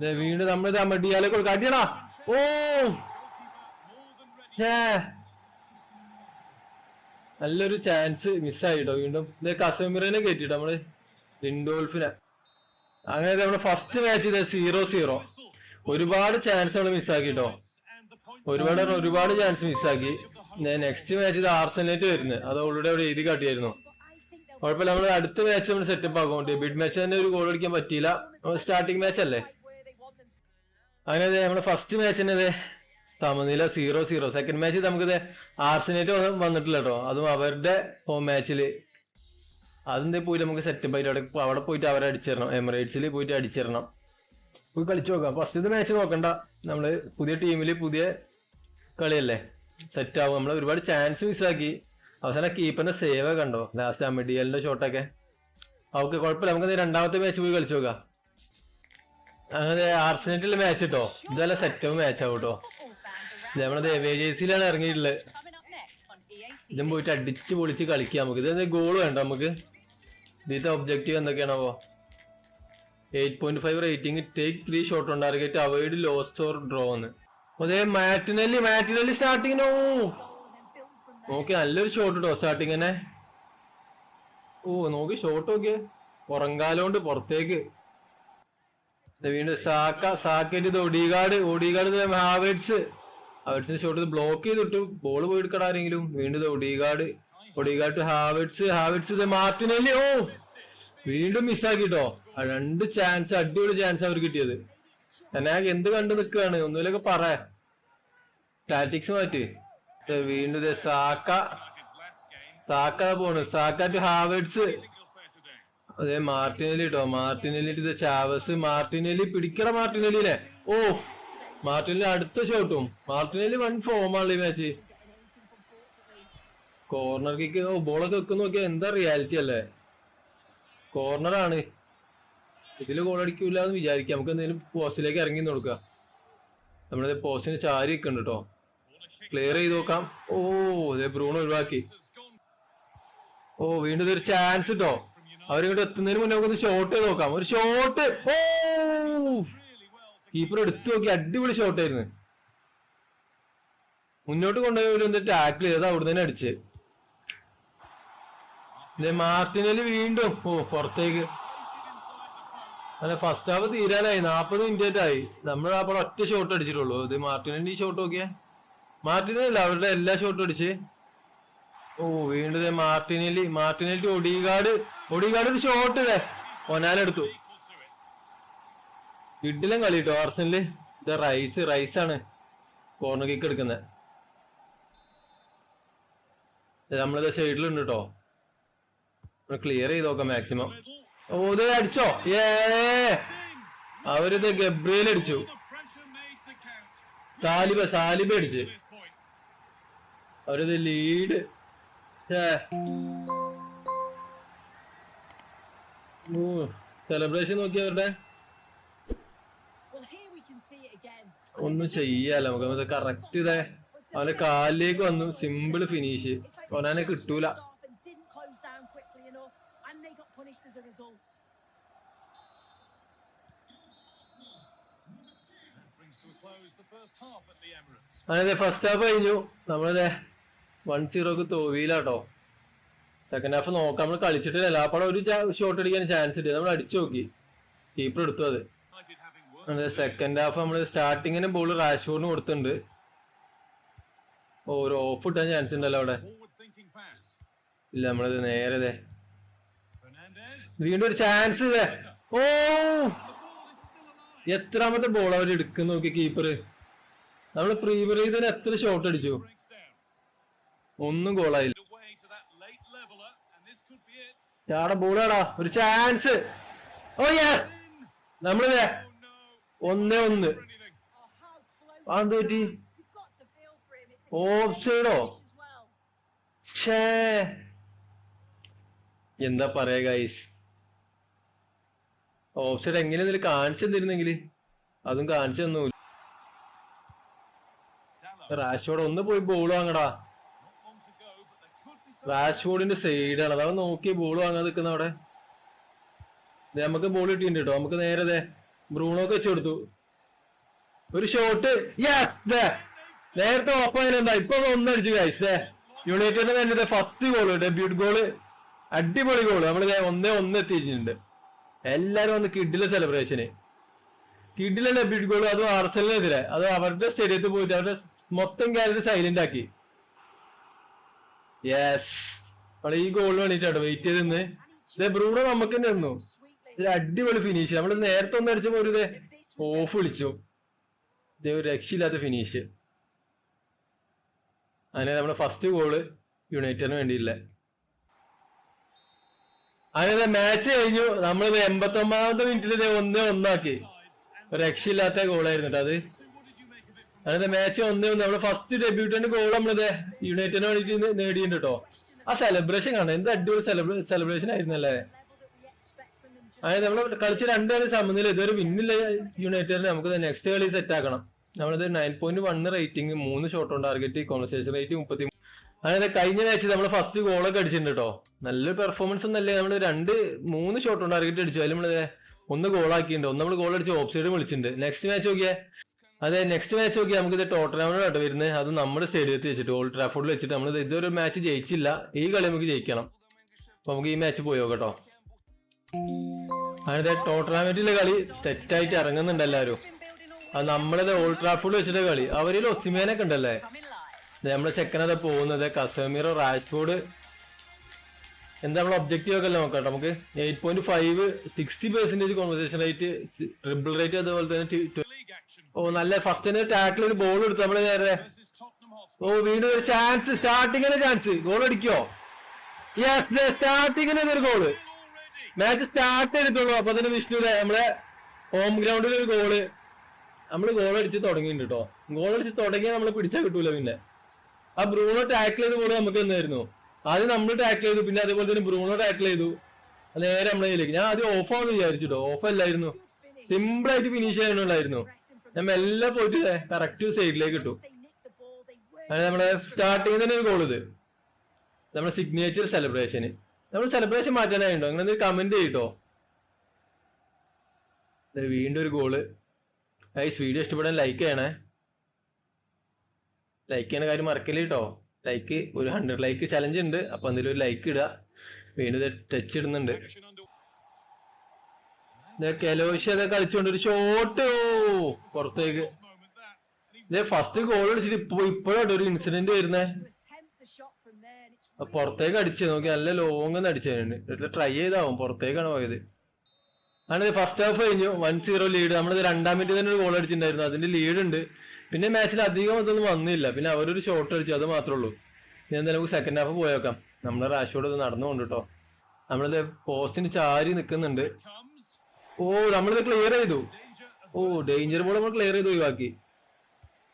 വീണ്ടും നമ്മളിത് മടിയാലേ കൊടുക്ക. അടിയടാ. ഓ. നല്ലൊരു ചാൻസ് മിസ്സായിട്ടോ വീണ്ടും. ഇത് കസമിറിനെ കയറ്റിട്ടോ നമ്മൾ. ലിൻഡോൾഫിനെ. അങ്ങനെ നമ്മുടെ ഫസ്റ്റ് മാച്ച് ഇത് സീറോ സീറോ ഒരുപാട് ചാൻസ് നമ്മൾ മിസ്സാക്കിട്ടോ. ഒരുപാട് ഒരുപാട് ചാൻസ് മിസ്സാക്കി. നെക്സ്റ്റ് മാച്ച് ഇത് ആർസനേറ്റ് വരുന്നത്. അത് ഓൾറെഡി അവിടെ എഴുതി കാട്ടിയായിരുന്നു. കുഴപ്പമില്ല. നമ്മൾ അടുത്ത മാച്ച് നമ്മൾ സെറ്റപ്പ് ആക്കും. ഡെബ്യൂട്ട് മാച്ച് തന്നെ ഒരു ഗോൾ അടിക്കാൻ പറ്റിയില്ല. സ്റ്റാർട്ടിംഗ് മാച്ച് അല്ലേ. അങ്ങനെ നമ്മുടെ ഫസ്റ്റ് മാച്ച് തന്നെ സമനില സീറോ സീറോ സെക്കൻഡ് മാച്ച് നമുക്ക് ആർസിനേറ്റ് വന്നിട്ടില്ല കേട്ടോ അതും അവരുടെ ഹോം മാച്ചിൽ അതെന്തേ പോയി നമുക്ക് സെറ്റപ്പ് ആയിട്ട് അവിടെ അവിടെ പോയിട്ട് അവരെ അടിച്ചിരണം എമിറേറ്റ്സിൽ പോയിട്ട് അടിച്ചിരണം പോയി കളിച്ചു നോക്കാം. ഫസ്റ്റത്തെ മാച്ച് നോക്കണ്ട. നമ്മൾ പുതിയ ടീമിൽ പുതിയ കളിയല്ലേ? സെറ്റ് ആവും. നമ്മൾ ഒരുപാട് ചാൻസ് മിസ്സാക്കി അവസാനം കീപ്പറിന്റെ സേവ് കണ്ടോ? ലാസ്റ്റ് അമിഡിയലിന്റെ ഷോട്ടൊക്കെ ഓക്കെ കുഴപ്പമില്ല. നമുക്ക് രണ്ടാമത്തെ മാച്ച് പോയി കളിച്ചു നോക്കാം. അങ്ങനെ ആർസനറ്റിലെ മാച്ച് കേട്ടോ ഇതല്ല സെറ്റ് മാച്ച് ആവും കേട്ടോ. നമ്മളത് എവേജേസിയിലാണ് ഇറങ്ങിയിട്ടുള്ളത്. ഇതും പോയിട്ട് അടിച്ച് പൊളിച്ച് കളിക്കാം നമുക്ക്. ഇത് ഗോൾ വേണ്ട നമുക്ക്? ഇതിന്റെ objective എന്തൊക്കെയാണാവോ eight point five rating take three shot on target avoid lost or draw എന്ന്. അതെ മാറ്റിനല്ലി മാറ്റിനല്ലി സ്റ്റാർട്ടിങ്ങിനോ നോക്കി നല്ലൊരു ഷോട്ട് കേട്ടോ സ്റ്റാർട്ടിങ് തന്നെ ഓ നോക്കി ഷോട്ട് നോക്കിയേ. പുറങ്കാലോണ്ട് പുറത്തേക്ക്. വീണ്ടും സാക്ക സാക്കേറ്റ് ഇത് ഒടികാട് ഒഡിഗാർഡ് ഹാവേഡ്സ്. ഹാവേഡ്സിന്റെ ഷോട്ട് ഇത് ബ്ലോക്ക് ചെയ്തിട്ടു. ബോൾ പോയി എടുക്കട ആരെങ്കിലും. വീണ്ടും ഇത് ഒടികാട് ഒഡിഗാർഡ് ഹാവേഡ്സ്. ഹാവേഡ്സ് ഇത് മാർട്ടിനെല്ലി. ഓ വീണ്ടും മിസ്സാക്കിട്ടോ രണ്ട് ചാൻസ് അടിപൊളി ചാൻസ് അവർ കിട്ടിയത്. ഞാൻ എന്ത് കണ്ടു നിൽക്കുകയാണ് ഒന്നുമില്ലൊക്കെ പറ. സ്റ്റാറ്റിക്സ് മാറ്റി. വീണ്ടും സാക്ക. സാക്ക പോണ്. Saka to Havertz. അതെ മാർട്ടിനെലി കേട്ടോ മാർട്ടിനെലി ടു ചാവസ് മാർട്ടിനെലി പിടിക്കട മാർട്ടിനെലിനെ ഓ മാർട്ടിനെലി അടുത്ത ഷോട്ടും മാർട്ടിനെലി വൺ ആണ് ഈ മാച്ച് കോർണർ കിക്ക് ഓ ബോളൊക്കെ വെക്കുന്ന നോക്കിയാ എന്താ റിയാലിറ്റി അല്ലേ? കോർണർ ആണ്. ഇതിൽ ഗോൾ അടിക്കൂല എന്ന് വിചാരിക്കാം. നമുക്ക് എന്തെങ്കിലും പോസ്റ്റിലേക്ക് ഇറങ്ങി കൊടുക്കാം. നമ്മുടെ പോസ്റ്റിന് ചാരി നിൽക്കുന്നുണ്ട് കേട്ടോ ക്ലിയർ ചെയ്ത് നോക്കാം. ഓ ബ്രൂണോ ഒഴിവാക്കി. ഓ വീണ്ടും ഒരു ചാൻസ് കേട്ടോ അവരിങ്ങോട്ട് എത്തുന്നതിന് മുന്നേ നമുക്ക് ഷോട്ട് ചെയ്ത് നോക്കാം. ഒരു ഷോട്ട് ഓ! കീപ്പർ എടുത്തു നോക്കി. അടിപൊളി ഷോട്ട് ആയിരുന്നു. മുന്നോട്ട് കൊണ്ടുപോയി എന്ത് ടാക്കിൾ ചെയ്ത് അവിടെ തന്നെ അടിച്ച്. മാർട്ടിനലി വീണ്ടും. ഓ പുറത്തേക്ക്. അല്ല ഫസ്റ്റ് ഹാഫ് തീരാനായി. നാപ്പത് മിനിറ്റ് ആയി. നമ്മൾ അപ്പോൾ ഒറ്റ ഷോട്ട് അടിച്ചിട്ടുള്ളൂ. ഇത് ഈ ഷോട്ട് നോക്കിയേ. മാർട്ടിനല്ല അവരുടെ എല്ലാ ഷോട്ടും അടിച്ച്? ഓ വീണ്ടും മാർട്ടിനലി മാർട്ടിനലി ഒടികാട് ഒടികാട് ഒരു ഷോട്ട് ഇതേ ഒനാലെടുത്തു ഇഡിലും കളി കേട്ടോ ആർസനിൽ. ഇത് റൈസ് റൈസ് ആണ് കോർണർ കിക്ക് എടുക്കുന്നത് നമ്മളിത് സൈഡിലുണ്ട് കേട്ടോ ക്ലിയർ ചെയ്ത് നോക്കാം മാക്സിമം ഓ ഇത് അടിച്ചോ? ഏ അവരിത് ഗബ്രിയേൽ അടിച്ചു. സാലിബ സാലിബ അടിച്ച്. അവരത് ലീഡ് സെലിബ്രേഷൻ നോക്കി അവരുടെ? ഒന്നും ചെയ്യാല്ല. നമുക്ക് കറക്റ്റ് ഇതേ. അവന്റെ കാലിലേക്ക് വന്നു. സിമ്പിൾ ഫിനിഷ് അവനെ കിട്ടൂല. അതെ ഫസ്റ്റ് ഹാഫ് കഴിഞ്ഞു. നമ്മളതേ വൺ സീറോക്ക് തോവിയിലാട്ടോ. സെക്കൻഡ് ഹാഫ് നോക്കാം നമ്മൾ കളിച്ചിട്ടില്ല. എല്ലാപ്പടം ഒരു ഷോട്ട് അടിക്കാൻ ചാൻസ് ഇല്ല? നമ്മൾ അടിച്ചു നോക്കി. കീപ്പർ എടുത്തു അത്. അതെ സെക്കൻഡ് ഹാഫ് നമ്മൾ സ്റ്റാർട്ടിങ്ങിന് ബോൾ റാഷ്ഫോർഡിന് കൊടുത്തിട്ടുണ്ട്. ഓ, ഒരു ഓഫ് ഇട്ടാൻ ചാൻസ് ഉണ്ടല്ലോ അവിടെ. ഇല്ല നമ്മളത് നേരെ. വീണ്ടും ഒരു ചാൻസ് ഓ. എത്രാമത്തെ ബോൾ അവർ എടുക്കുന്നു നോക്കി കീപ്പർ നമ്മൾ പ്രീമിയർ ചെയ്തതിന് എത്ര ഷോട്ട് അടിച്ചു? Be ഗോളായില്ല ചാട ബോളാടാ ഒരു ചാൻസ് ഓ യെസ് നമ്മൾ നമ്മളിതേ. ഒന്നേ ഒന്ന്! അതെന്ത് പറ്റി? Off well. ഷേ എന്താ പറയാ ഗൈസ് ഓഫ്സൈഡ് എങ്ങനെ ഇതിൽ കാണിച്ചു തന്നിരുന്നെങ്കിൽ അതും കാണിച്ചു തന്നു റാഷോടെ ഒന്ന് പോയി ബോൾ വാങ്ങടാ. റാഷ്ഫോർഡിന്റെ സൈഡാണ് അതാ നോക്കി ബോൾ വാങ്ങാൻ നിൽക്കുന്ന അവിടെ. നമുക്ക് ബോൾ കിട്ടിയിട്ടുണ്ട് കേട്ടോ നമുക്ക് നേരെ ദേ ബ്രൂണോക്ക് വെച്ച് കൊടുത്തു. ഒരു ഷോട്ട് നേരത്തെ ഓപ്പായാലും എന്താ? ഇപ്പൊ ഒന്നടിച്ചു കഴിച്ചേ ദേ വേണ്ടി ഫസ്റ്റ് ഗോൾ ഡെബ്യൂട്ട് ഗോൾ അടിപൊളി ഗോൾ നമ്മൾ ഒന്നേ ഒന്ന് എത്തിയിട്ടുണ്ട്. എല്ലാരും വന്ന് കിഡിലെ സെലിബ്രേഷന് കിഡിലെ ഡെബ്യൂട്ട് ഗോൾ അതും ആർസലിനെതിരെ അത് അവരുടെ സ്റ്റേഡിയത്തിൽ പോയിട്ട് അവരുടെ മൊത്തം ഗാലറി സൈലന്റ് ആക്കി. യെസ് നമ്മൾ ഈ ഗോൾ വേണ്ടിട്ടാണ് വെയിറ്റ് ചെയ്ത് നിന്ന് ഇതേ ബ്രൂണോ നമുക്ക് തന്നെ. തന്നു. അടിപൊളി ഫിനിഷ് നമ്മൾ നേരത്തെ ഒന്ന് അടിച്ചപ്പോ ഒരു ഇതേ ഓഫ് വിളിച്ചു. ഇതേ ഒരു രക്ഷയില്ലാത്ത ഫിനിഷ് അങ്ങനെ നമ്മുടെ ഫസ്റ്റ് ഗോൾ യുണൈറ്റഡിന് വേണ്ടിയില്ല. അങ്ങനെ മാച്ച് കഴിഞ്ഞു. നമ്മൾ എൺപത്തി ഒമ്പതാമത്തെ മിനിറ്റിൽ ഒന്നേ ഒന്നാക്കി. രക്ഷയില്ലാത്ത ഗോളായിരുന്നു കേട്ടോ അത്. അങ്ങനത്തെ മാച്ച് ഒന്നേ ഒന്ന് നമ്മൾ ഫസ്റ്റ് ഡെബ്യൂട്ടിന്റെ ഗോൾ നമ്മളിത് യുണൈറ്റഡിന് വേണ്ടിട്ട് നേടിയിട്ടുണ്ട് കേട്ടോ ആ സെലിബ്രേഷൻ കാണാം എന്ത് അടിപൊളി സെലിബ്രേഷൻ ആയിരുന്നല്ലേ? അതായത് നമ്മൾ കളിച്ച് രണ്ട് കളി സമനില ഇതൊരു വിന്നില്ല യുണൈറ്റഡിന് നമുക്ക് നെക്സ്റ്റ് കളി സെറ്റ് ആക്കണം. നമ്മളിത് നയൻ പോയിന്റ് വൺ റേറ്റിംഗ് മൂന്ന് shot on target conversation rate മുപ്പത്തി അതായത് കഴിഞ്ഞ മാച്ച് നമ്മൾ ഫസ്റ്റ് ഗോളൊക്കെ അടിച്ചിട്ടുണ്ട് കേട്ടോ നല്ലൊരു പെർഫോമൻസ് ഒന്നല്ലേ നമ്മൾ രണ്ട് മൂന്ന് ഷോട്ട് ഓൺ ടാർഗറ്റ് അടിച്ചു. അതിൽ നമ്മൾ ഒന്ന് ഗോളാക്കിയിട്ടുണ്ട് ഒന്ന് നമ്മൾ ഗോൾ അടിച്ച് ഓഫ് സൈഡ് വിളിച്ചിട്ടുണ്ട്. നെക്സ്റ്റ് മാച്ച് നോക്കിയേ. അതെ നെക്സ്റ്റ് മാച്ച് നോക്കി നമുക്ക് ഇത് ടോട്ടനാമിനോട്ട് വരുന്നത്. അത് നമ്മുടെ സ്റ്റേഡിയത്തിൽ വെച്ചിട്ട് ഓൾഡ് ട്രാഫോർഡിൽ വെച്ചിട്ട് നമ്മൾ ഇതൊരു മാച്ച് ജയിച്ചില്ല. ഈ കളി നമുക്ക് ജയിക്കണം. അപ്പൊ നമുക്ക് ഈ മാച്ച് പോയോ കേട്ടോ. അങ്ങനെ ടോട്ടനാമെന്റിലെ കളി സെറ്റായിട്ട് ഇറങ്ങുന്നുണ്ട് എല്ലാവരും. അത് നമ്മളത് ഓൾഡ് ട്രാഫോർഡിൽ വെച്ചിട്ട് കളി. അവരിൽ ഒസിമേനൊക്കെ ഉണ്ടല്ലേ? നമ്മളെ ചെക്കനത് പോകുന്നത്? കസമീറോ റാഷ്ഫോർഡ് എന്താ നമ്മളെ ഒബ്ജക്റ്റീവ് ഒക്കെ നോക്കാം നമുക്ക്. Eight point five sixty percentage conversation rate triple rate അതുപോലെ തന്നെ ടി- ടി- league action? ഓ നല്ല ഫസ്റ്റിന് ടാക്കിൾ ഒരു ബോൾ എടുത്തു നമ്മൾ നേരെ. ഓ വീണ്ടും ഒരു ചാൻസ് സ്റ്റാർട്ടിങ്ങിന് ചാൻസ് ഗോൾ അടിക്കോ? യെസ് സ്റ്റാർട്ടിങ്ങിന് ഒരു ഗോൾ. മാച്ച് സ്റ്റാർട്ട് ചെയ്തിട്ടുള്ളൂ. അപ്പൊ തന്നെ വിഷ്ണു ദേ നമ്മളെ ഹോം ഗ്രൗണ്ടിൽ ഒരു ഗോൾ നമ്മൾ ഗോൾ അടിച്ച് തുടങ്ങിയിട്ടുണ്ട് കേട്ടോ ഗോൾ അടിച്ച് തുടങ്ങിയാൽ നമ്മൾ പിടിച്ചാൽ കിട്ടൂല പിന്നെ. ആ ബ്രൂണോ ടാക്കിൾ ചെയ്ത ഗോൾ നമുക്ക് എന്നായിരുന്നു ആദ്യം നമ്മൾ ടാക്കിൾ ചെയ്തു പിന്നെ അതേപോലെ തന്നെ ബ്രൂണോ ടാക്കിൾ ചെയ്തു. നേരെ നമ്മളെ കയ്യിലേക്ക് ഞാൻ ആദ്യം ഓഫ് ആണെന്ന് വിചാരിച്ചിട്ടോ ഓഫ് അല്ലായിരുന്നു. സിമ്പിൾ ആയിട്ട് ഫിനിഷ് ചെയ്യാനുള്ളായിരുന്നു ഞാൻ മെല്ലെ പോയിട്ട് കറക്റ്റ് സൈഡിലേക്ക് they നമ്മുടെ സ്റ്റാർട്ടിങ് തന്നെ ഒരു ഗോൾ ഇത്. നമ്മുടെ സിഗ്നേച്ചർ സെലിബ്രേഷന് നമ്മൾ സെലിബ്രേഷൻ മാറ്റാനായിട്ടുണ്ടോ അങ്ങനെ എന്തെങ്കിലും കമന്റ് ചെയ്യട്ടോ. വീണ്ടും ഒരു ഗോൾ ഗൈസ് വീഡിയോ ഇഷ്ടപ്പെടാൻ ലൈക്ക് ചെയ്യണേ. ലൈക്ക് ചെയ്യണ കാര്യം മറക്കല്ലേ കേട്ടോ ലൈക്ക് ഒരു ഹൺഡ്രഡ് ലൈക്ക് ചലഞ്ച് ഉണ്ട് അപ്പൊ എന്തെങ്കിലും ഒരു ലൈക്ക് ഇടുക വീണ്ടും ടച്ച് ഇടുന്നുണ്ട്. കെലോഷി അതൊക്കെ കളിച്ചോണ്ട്? ഒരു ഷോട്ട് പുറത്തേക്ക്. ഫസ്റ്റ് ഗോൾ അടിച്ചിട്ട് ഇപ്പൊ ഇപ്പോഴാണ് ഒരു ഇൻസിഡന്റ് വരുന്നേ. പുറത്തേക്ക് അടിച്ചു നോക്കി നല്ല ലോങ് അടിച്ചുണ്ട് ട്രൈ ചെയ്താവും പുറത്തേക്കാണ് പോയത്. ആണ് ഫസ്റ്റ് ഹാഫ് കഴിഞ്ഞു വൺ സീറോ ലീഡ് നമ്മൾ രണ്ടാം മിനിറ്റ് തന്നെ ഒരു ഗോൾ അടിച്ചിട്ടുണ്ടായിരുന്നു. അതിന്റെ ലീഡ് ഉണ്ട്. പിന്നെ മാച്ചിൽ അധികം അതൊന്നും വന്നില്ല. പിന്നെ അവരൊരു ഷോട്ട് അടിച്ചു അത് മാത്രമേ ഉള്ളൂ. ഇനി എന്തായാലും നമുക്ക് സെക്കൻഡ് ഹാഫ് പോയേക്കാം നമ്മളെ റാഷോട് നടന്നുകൊണ്ട് കേട്ടോ. നമ്മളിത് പോസ്റ്റിന് ചാരി നിൽക്കുന്നുണ്ട്. ഓ നമ്മളിത് ക്ലിയർ ചെയ്തു. ഓ ഡേഞ്ചർ ബോൾ നമ്മൾ ക്ലിയർ ചെയ്ത് ഒഴിവാക്കി.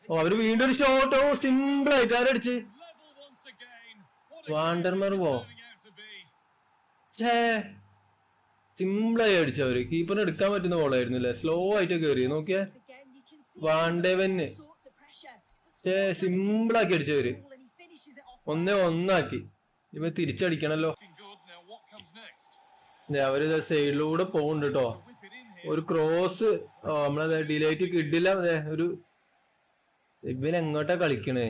ഓ അവർ വീണ്ടും ഒരു ഷോട്ട് ഓ സിമ്പിൾ ആയിട്ട് ആരടിച്ച് അടിച്ച്. വാണ്ടർമാർ പോ. സിമ്പിളായി അടിച്ചവര് കീപ്പറിന് എടുക്കാൻ പറ്റുന്ന ബോളായിരുന്നു അല്ലേ സ്ലോ ആയിട്ട് കയറി നോക്കിയേ. സിമ്പിൾ ആക്കി അടിച്ചവര് ഒന്നേ ഒന്നാക്കി. ഇപ്പൊ തിരിച്ചടിക്കണല്ലോ. അവർ സൈഡിലൂടെ പോകുന്നുണ്ട് കേട്ടോ ഒരു ക്രോസ് നമ്മളത് ഡിലൈറ്റ് കിട്ടില്ല. ഒരു ഇവൻ എങ്ങോട്ടാ കളിക്കണേ?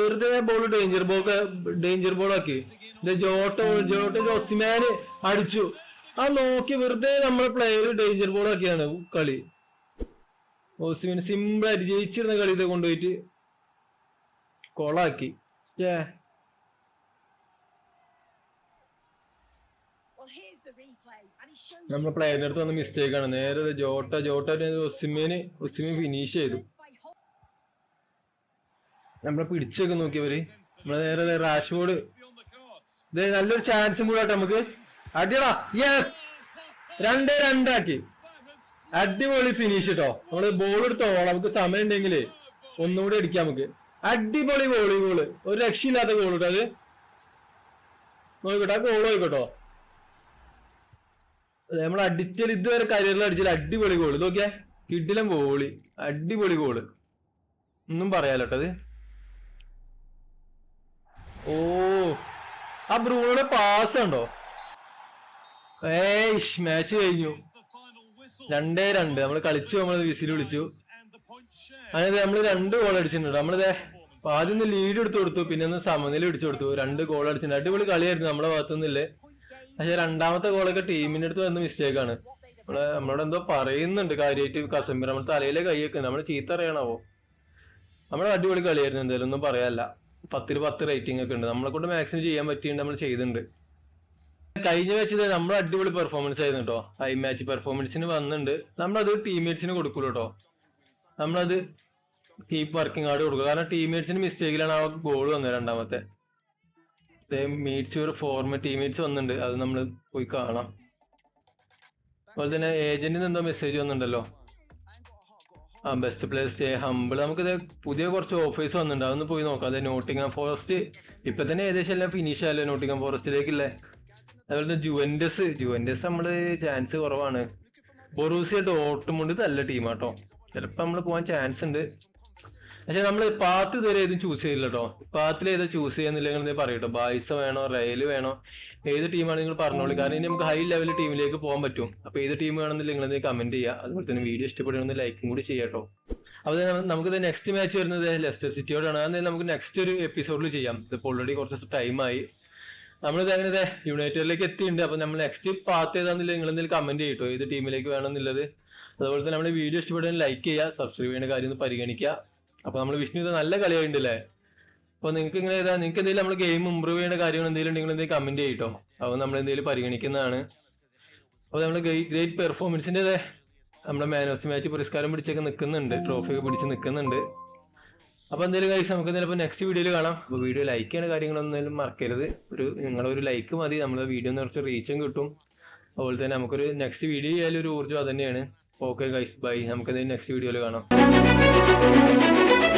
വെറുതെ ball danger ball danger ball ആക്കി. ജോട്ടോ ജോട്ടോ ജോസിമാന് അടിച്ചു. ആ നോക്കി വെറുതെ നമ്മളെ പ്ലെയർ ഡേഞ്ചർ ബോൾ ആക്കിയാണ് കളി. ഓസിമിന് സിമ്പിൾ ആയിട്ട് ജയിച്ചിരുന്ന കളി ഇത് കൊണ്ടുപോയിട്ട് കൊളാക്കി ഛേ, he പ്ലെയറിന്റെ അടുത്ത് വന്ന മിസ്റ്റേക്ക് ആണ്. നേരെ Jota Jota Osimhen Osimhen finish ചെയ്തു. നമ്മളെ പിടിച്ചൊക്കെ നോക്കിയവര്. നമ്മളെ നേരെ റാഷ്ബോർഡ്. ഇത് നല്ലൊരു ചാൻസും കൂടെ നമുക്ക്. അടിയടാ യെസ് രണ്ടേ രണ്ടാക്കി. അടിപൊളി ഫിനിഷ് കേട്ടോ നമ്മൾ ബോൾ എടുത്തോളാം നമുക്ക് സമയം ഉണ്ടെങ്കിൽ ഒന്നുകൂടി അടിക്കാം നമുക്ക്. അടിപൊളി വോളിബോൾ ഒരു രക്ഷയില്ലാത്ത ഗോൾ കേട്ടോ അത്. നോക്കട്ടെ ആ ഗോൾ നോക്കട്ടോ നമ്മൾ അടിച്ചൽ ഇതുവരെ കരിയറിൽ അടിച്ചാൽ അടിപൊളി ഗോൾ നോക്കിയേ. കിഡിലും ഗോളി അടിപൊളി ഗോൾ ഒന്നും പറയാലോട്ടത് ഓ ആ ബ്രൂണോടെ പാസ് ഉണ്ടോ ഏയ് മാച്ച് കഴിഞ്ഞു. രണ്ടേ രണ്ട്. നമ്മൾ കളിച്ചു നമ്മൾ വിസിൽ വിളിച്ചു. അതായത് നമ്മൾ രണ്ട് ഗോൾ അടിച്ചിട്ടുണ്ട്. നമ്മളിത് ആദ്യം ഒന്ന് ലീഡ് എടുത്തു കൊടുത്തു പിന്നെ ഒന്ന് സമനില പിടിച്ചു കൊടുത്തു. രണ്ട് ഗോൾ അടിച്ചിട്ടുണ്ട്. അടിപൊളി കളിയായിരുന്നു നമ്മുടെ ഭാഗത്തുനിന്നില്ലേ. പക്ഷെ രണ്ടാമത്തെ ഗോളൊക്കെ ടീമിന്റെ അടുത്ത് വന്ന മിസ്റ്റേക്ക് ആണ്. നമ്മളെ നമ്മളോട് എന്തോ പറയുന്നുണ്ട് കാര്യമായിട്ട് കസംബർ നമ്മൾ തലയിലെ കൈയൊക്കെ നമ്മൾ ചീത്ത അറിയണാവോ നമ്മളെ അടിപൊളി കളിയായിരുന്നു. എന്തായാലും ഒന്നും പറയാല്ല പത്തിൽ പത്ത് റേറ്റിംഗ് ഒക്കെ ഉണ്ട്. നമ്മളെ കൊണ്ട് മാക്സിമം ചെയ്യാൻ പറ്റിയിട്ടുണ്ട് നമ്മൾ ചെയ്തിട്ടുണ്ട്. കഴിഞ്ഞ വെച്ചത് നമ്മൾ അടിപൊളി പെർഫോമൻസ് ആയിരുന്നു കേട്ടോ ഐ മാച്ച് പെർഫോമൻസിന് വന്നിട്ടുണ്ട് നമ്മളത് ടീംമേറ്റ്സിന് കൊടുക്കൂല കേട്ടോ നമ്മളത് കീപ്പ് വർക്കിംഗ് ആർഡ് കൊടുക്കുക കാരണം ടീംമേറ്റ്സിന് മിസ്റ്റേക്കിലാണ് ആ ഗോൾ വന്നത് രണ്ടാമത്തെ. മീറ്റ്സ് യുവർ ഫോർമ ടീംമേറ്റ്സ് വന്നിട്ടുണ്ട് അത് നമ്മൾ പോയി കാണാം. അതുപോലെ തന്നെ ഏജന്റിന് എന്തോ മെസ്സേജ് വന്നിട്ടുണ്ടല്ലോ ആ ബെസ്റ്റ് പ്ലേസ് സ്റ്റേ ഹമ്പിൾ നമുക്കിത് പുതിയ കുറച്ച് ഓഫേഴ്സ് വന്നിട്ടുണ്ട് അതൊന്ന് പോയി നോക്കാം. അതെ നോട്ടിംഗം ഫോറസ്റ്റ് ഇപ്പൊ തന്നെ ഏകദേശം എല്ലാം ഫിനിഷ് ആയല്ലോ നോട്ടിംഗം ഫോറസ്റ്റിലേക്കില്ലേ അതുപോലെ തന്നെ ജുവൻഡസ് ജുവൻഡസ് നമ്മൾ ചാൻസ് കുറവാണ്. ബൊറൂസിയ ഡോർട്ട്മുണ്ട് നല്ല ടീമാട്ടോ ചിലപ്പോ നമ്മൾ പോകാൻ ചാൻസ് ഉണ്ട് പക്ഷെ നമ്മൾ പാത്ത് ഇതുവരെ ഏതും ചൂസ് ചെയ്തില്ല കേട്ടോ പാത്തിൽ ഏതാ ചൂസ് ചെയ്യുന്നില്ലെങ്കിൽ നീ പറയട്ടോ ബായ്സ് വേണോ? റയൽ വേണോ? ഏത് ടീമാണ് നിങ്ങൾ പറഞ്ഞോളൂ. കാരണം ഇനി നമുക്ക് ഹൈ ലെവൽ ടീമിലേക്ക് പോകാൻ പറ്റും. അപ്പൊ ഏത് ടീം വേണമെന്നില്ലെങ്കിൽ നിങ്ങൾ കമന്റ് ചെയ്യുക അതുപോലെ തന്നെ വീഡിയോ ഇഷ്ടപ്പെടുന്ന ലൈക്കും കൂടി ചെയ്യാട്ടോ അപ്പൊ നമുക്ക് നെക്സ്റ്റ് മാച്ച് വരുന്നത് ലെസ്റ്റർ സിറ്റിയോടാണ് അത് നമുക്ക് നെക്സ്റ്റ് ഒരു എപ്പിസോഡിൽ ചെയ്യാം. ഇതിപ്പോ ഓൾറെഡി കുറച്ച് ടൈമായി നമ്മളിത് അങ്ങനെ യുണൈറ്റഡിലേക്ക് എത്തിയിട്ടുണ്ട്. അപ്പൊ നമ്മൾ നെക്സ്റ്റ് പാത്ത് ഏതാന്നില്ല നിങ്ങൾ എന്തെങ്കിലും കമന്റ് ചെയ്യട്ടോ ഏത് ടീമിലേക്ക് വേണമെന്നുള്ളത്. അതുപോലെ തന്നെ നമ്മുടെ വീഡിയോ ഇഷ്ടപ്പെടുന്ന ലൈക്ക് ചെയ്യുക സബ്സ്ക്രൈബ് ചെയ്യുന്ന കാര്യം ഒന്ന് പരിഗണിക്കുക അപ്പൊ നമ്മൾ വിഷ്ണു ഇത് നല്ല കളിയായിട്ടുണ്ടല്ലേ അപ്പൊ നിങ്ങൾക്ക് ഇങ്ങനെ ഏതാ നിങ്ങൾക്ക് എന്തെങ്കിലും നമ്മൾ ഗെയിം ഇമ്പ്രൂവ് ചെയ്യുന്ന കാര്യങ്ങൾ എന്തെങ്കിലും ഉണ്ടെങ്കിൽ എന്തെങ്കിലും കമന്റ് ചെയ്യട്ടോ. അത് നമ്മൾ എന്തെങ്കിലും പരിഗണിക്കുന്നതാണ്. അപ്പൊ നമ്മൾ ഗ്രേറ്റ് പെർഫോമൻസിന്റെ നമ്മുടെ മാൻ ഓഫ് ദി മാച്ച് പുരസ്കാരം പിടിച്ചൊക്കെ നിൽക്കുന്നുണ്ട് ട്രോഫി ഒക്കെ പിടിച്ച് നിൽക്കുന്നുണ്ട് അപ്പൊ എന്തെങ്കിലും കാര്യം നമുക്ക് ചിലപ്പോൾ നെക്സ്റ്റ് വീഡിയോയിൽ കാണാം. അപ്പൊ വീഡിയോ ലൈക്ക് ചെയ്യണ കാര്യങ്ങളൊന്നും മറക്കരുത്. ഒരു നിങ്ങളൊരു ലൈക്ക് മതി. നമ്മളെ വീഡിയോ കുറച്ച് റീച്ചും കിട്ടും. അതുപോലെ തന്നെ നമുക്കൊരു നെക്സ്റ്റ് വീഡിയോ ചെയ്യാൻ ഒരു ഊർജം അത് തന്നെയാണ്. ഓക്കെ ഗൈസ് ബൈ നമുക്ക് നെക്സ്റ്റ് വീഡിയോയിൽ കാണാം.